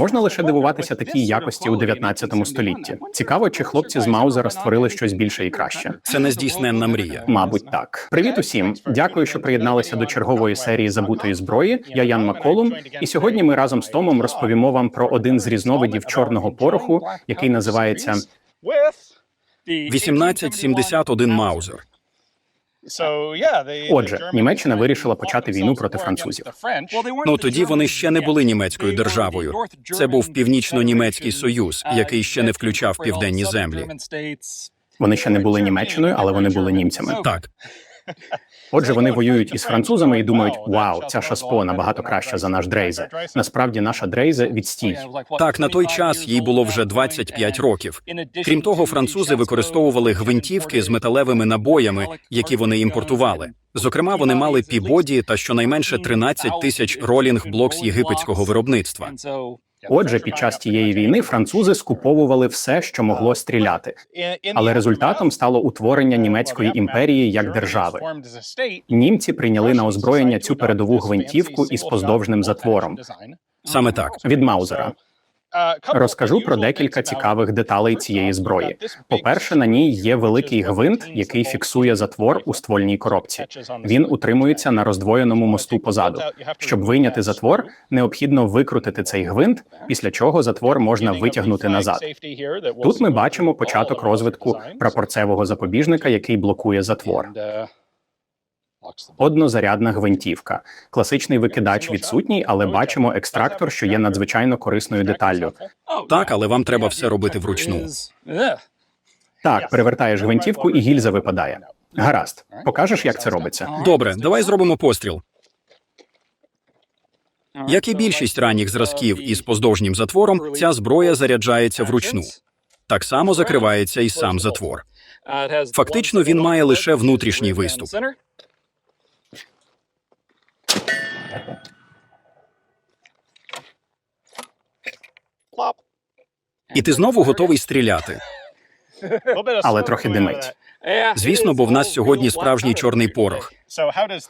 Можна лише дивуватися такій якості у 19 столітті. Цікаво, чи хлопці з Маузера створили щось більше і краще. Це нездійсненна мрія. Мабуть, так. Привіт усім. Дякую, що приєдналися до чергової серії забутої зброї. Я Ян Маколум, і сьогодні ми разом з Томом розповімо вам про один з різновидів чорного пороху, який називається 1871 Маузер. Отже, Німеччина вирішила почати війну проти французів. Ну тоді вони ще не були німецькою державою. Це був північно-німецький союз, який ще не включав південні землі. Вони ще не були Німеччиною, але вони були німцями. Так, Отже, вони воюють із французами і думають: вау, ця шаспо набагато краща за наш Дрейзе. Насправді, наша Дрейзе відстій. так на той час їй було вже 25 років. Крім того, французи використовували гвинтівки з металевими набоями, які вони імпортували. Зокрема, вони мали пібоді та щонайменше 13 тисяч ролінг блокс єгипетського виробництва. Отже, під час тієї війни французи скуповували все, що могло стріляти. Але результатом стало утворення німецької імперії як держави. Німці прийняли на озброєння цю передову гвинтівку із поздовжним затвором Саме так. від Маузера. Розкажу про декілька цікавих деталей цієї зброї. По-перше, на ній є великий гвинт, який фіксує затвор у ствольній коробці. Він утримується на роздвоєному мосту позаду. Щоб вийняти затвор, необхідно викрутити цей гвинт, після чого затвор можна витягнути назад. Тут ми бачимо початок розвитку прапорцевого запобіжника, який блокує затвор. Однозарядна гвинтівка. Класичний викидач відсутній, але бачимо екстрактор, що є надзвичайно корисною деталлю. Так, але вам треба все робити вручну. Так, перевертаєш гвинтівку, і гільза випадає. Гаразд, покажеш, як це робиться. Добре, давай зробимо постріл. Як і більшість ранніх зразків із поздовжнім затвором, ця зброя заряджається вручну. Так само закривається і сам затвор. Фактично він має лише внутрішній виступ. І ти знову готовий стріляти. Але трохи димить. Звісно, бо в нас сьогодні справжній чорний порох.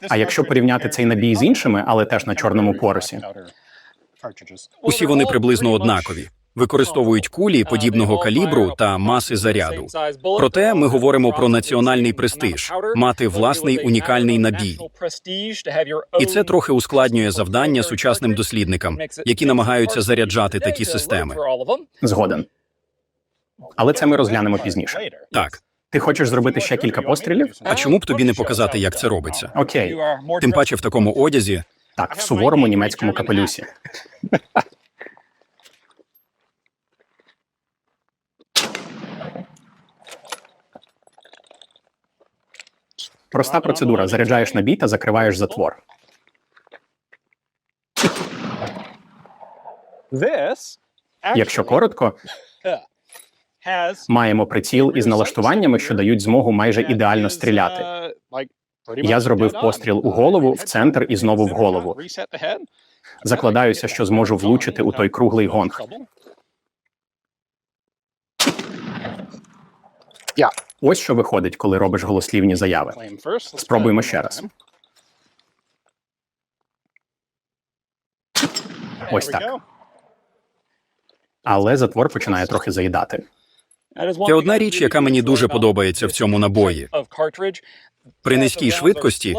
А якщо порівняти цей набій з іншими, але теж на чорному поросі, Усі вони приблизно однакові, використовують кулі подібного калібру та маси заряду. Проте ми говоримо про національний престиж, мати власний унікальний набій. І це трохи ускладнює завдання сучасним дослідникам, які намагаються заряджати такі системи. згоден. Але це ми розглянемо пізніше. Так, Ти хочеш зробити ще кілька пострілів? а чому б тобі не показати, як це робиться? Окей, Тим паче в такому одязі. так, в суворому німецькому капелюсі. Проста процедура: заряджаєш набій та закриваєш затвор. Якщо коротко, маємо приціл із налаштуваннями, що дають змогу майже ідеально стріляти. Я зробив постріл у голову, в центр і знову в голову. Закладаюся, що зможу влучити у той круглий гонг. Ось що виходить, коли робиш голослівні заяви. Спробуємо ще раз. Ось так. Але затвор починає трохи заїдати. Є одна річ, яка мені дуже подобається в цьому набої. При низькій швидкості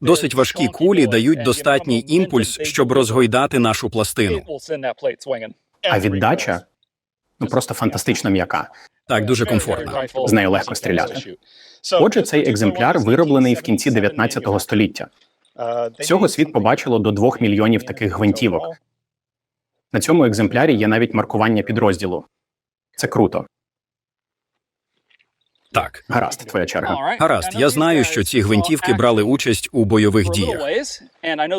досить важкі кулі дають достатній імпульс, щоб розгойдати нашу пластину. А віддача ну просто фантастично м'яка. Так, дуже комфортно. З нею легко стріляти. Отже, цей екземпляр вироблений в кінці 19 століття. Всього світ побачило до 2 мільйонів таких гвинтівок. На цьому екземплярі є навіть маркування підрозділу. Це круто. Так, Гаразд, твоя черга. гаразд. Я знаю, що ці гвинтівки брали участь у бойових діях.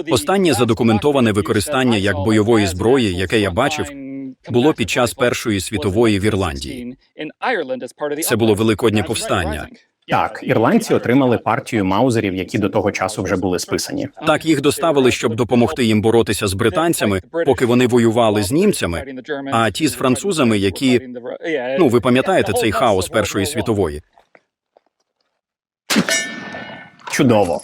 Останнє задокументоване використання як бойової зброї, яке я бачив, було під час Першої світової в Ірландії. Це було великоднє повстання. Так, ірландці отримали партію маузерів, які до того часу вже були списані. Так їх доставили, щоб допомогти їм боротися з британцями, поки вони воювали з німцями. А ті з французами, які ну ви пам'ятаєте цей хаос Першої світової. Чудово.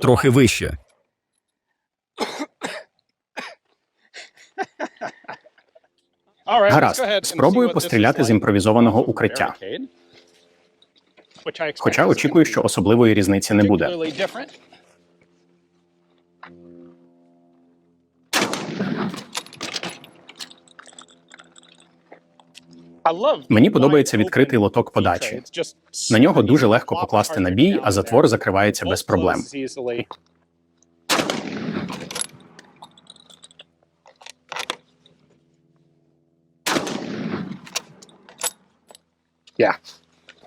Трохи вище. Гаразд, спробую постріляти з імпровізованого укриття. Хоча очікую, що особливої різниці не буде. Мені подобається відкритий лоток подачі. На нього дуже легко покласти набій, а затвор закривається без проблем.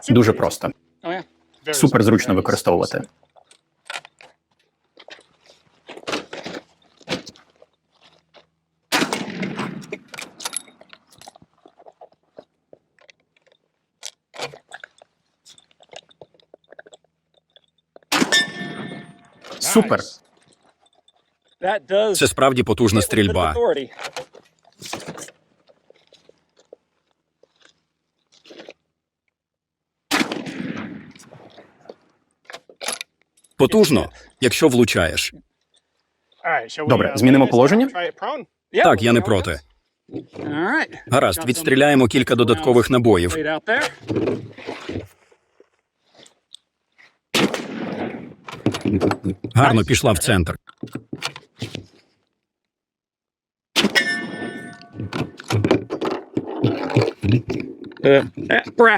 Дуже просто. Супер зручно використовувати. Супер. Це справді потужна стрільба. Потужно, якщо влучаєш. Добре, змінимо положення? Так, я не проти. Гаразд, відстріляємо кілька додаткових набоїв. Гарно пішла в центр.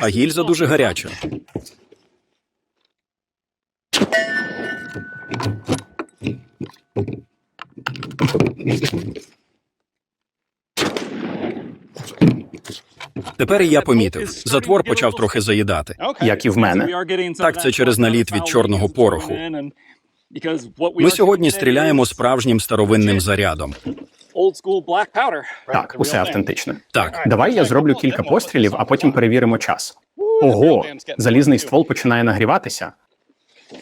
А гільза дуже гаряча. Тепер і я помітив. Затвор почав трохи заїдати. Як і в мене. Так, це через наліт від чорного пороху. Ми сьогодні стріляємо справжнім старовинним зарядом. Так, усе автентичне. Так, Давай я зроблю кілька пострілів, а потім перевіримо час. Ого, залізний ствол починає нагріватися.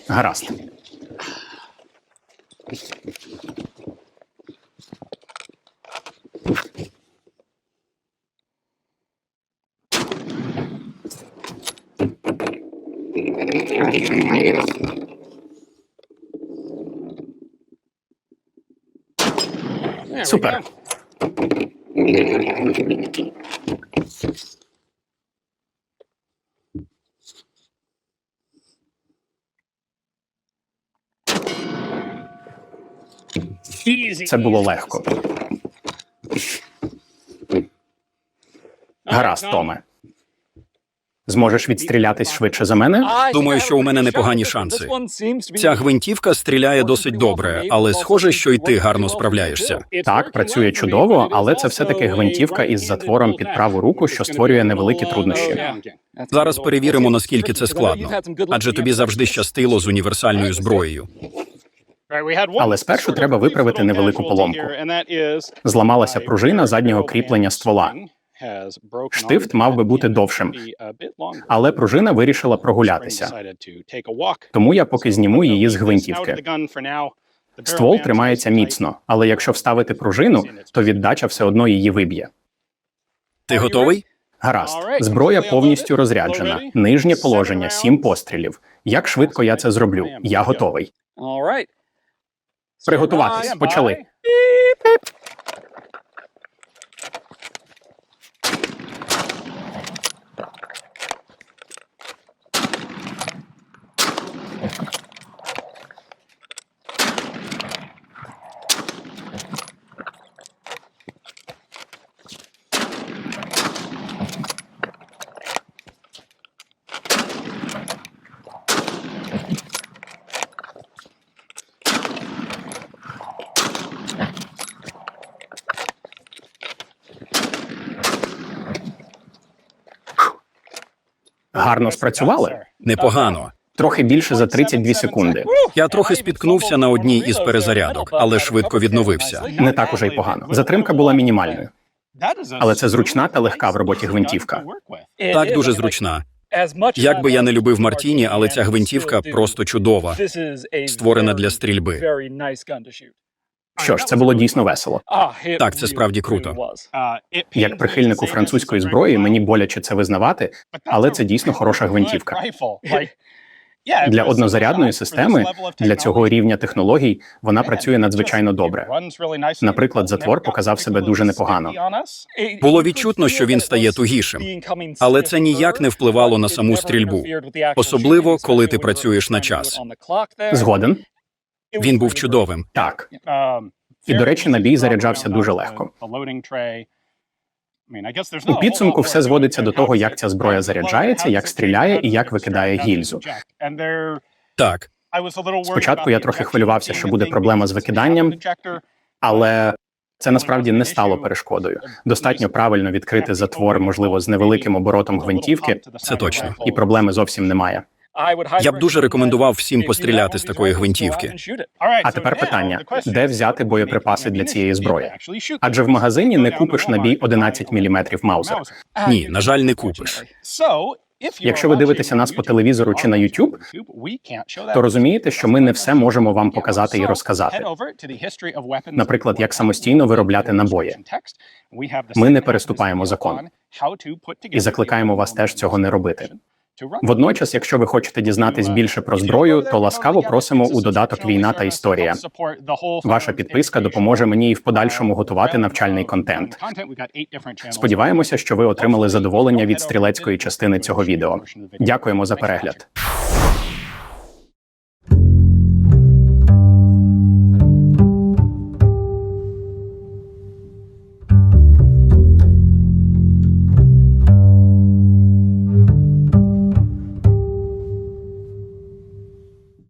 Гаразд. Супер. Це було легко. Гаразд, Томе. Зможеш відстрілятись швидше за мене? Думаю, що у мене непогані шанси. Ця гвинтівка стріляє досить добре, але схоже, що й ти гарно справляєшся. Так, працює чудово, але це все-таки гвинтівка із затвором під праву руку, що створює невеликі труднощі. Зараз перевіримо, наскільки це складно. Адже тобі завжди щастило з універсальною зброєю. Але спершу треба виправити невелику поломку. Зламалася пружина заднього кріплення ствола. Штифт мав би бути довшим, але пружина вирішила прогулятися. Тому я поки зніму її з гвинтівки. Ствол тримається міцно, але якщо вставити пружину, то віддача все одно її виб'є. Ти готовий? Гаразд, зброя повністю розряджена. Нижнє положення, сім пострілів. Як швидко я це зроблю? Я готовий. Приготуватись. Почали. Гарно спрацювали. Непогано. Трохи більше за 32 секунди. Я трохи спіткнувся на одній із перезарядок, але швидко відновився. Не так уже й погано. Затримка була мінімальною, але це зручна та легка в роботі гвинтівка. Так дуже зручна. Як би я не любив Мартіні, але ця гвинтівка просто чудова, створена для стрільби. Що ж, це було дійсно весело. Так, це справді круто. Як прихильнику французької зброї, мені боляче це визнавати, але це дійсно хороша гвинтівка. Для однозарядної системи для цього рівня технологій вона працює надзвичайно добре. Наприклад, затвор показав себе дуже непогано. Було відчутно, що він стає тугішим, але це ніяк не впливало на саму стрільбу, особливо коли ти працюєш на час. Згоден? Він був чудовим. Так. І, до речі, набій заряджався дуже легко. У підсумку все зводиться до того, як ця зброя заряджається, як стріляє і як викидає гільзу. Так, Спочатку я трохи хвилювався, що буде проблема з викиданням, але це насправді не стало перешкодою. Достатньо правильно відкрити затвор, можливо, з невеликим оборотом гвинтівки, Це точно. і проблеми зовсім немає. Я б дуже рекомендував всім постріляти з такої гвинтівки. А тепер питання: де взяти боєприпаси для цієї зброї? Адже в магазині не купиш набій 11 мм Маузер. Ні, на жаль, не купиш. Якщо ви дивитеся нас по телевізору чи на YouTube, то розумієте, що ми не все можемо вам показати і розказати. Наприклад, як самостійно виробляти набої. Ми не переступаємо закон. І закликаємо вас теж цього не робити. Водночас, якщо ви хочете дізнатись більше про зброю, то ласкаво просимо у додаток Війна та історія. Ваша підписка допоможе мені і в подальшому готувати навчальний контент. Сподіваємося, що ви отримали задоволення від стрілецької частини цього відео. Дякуємо за перегляд.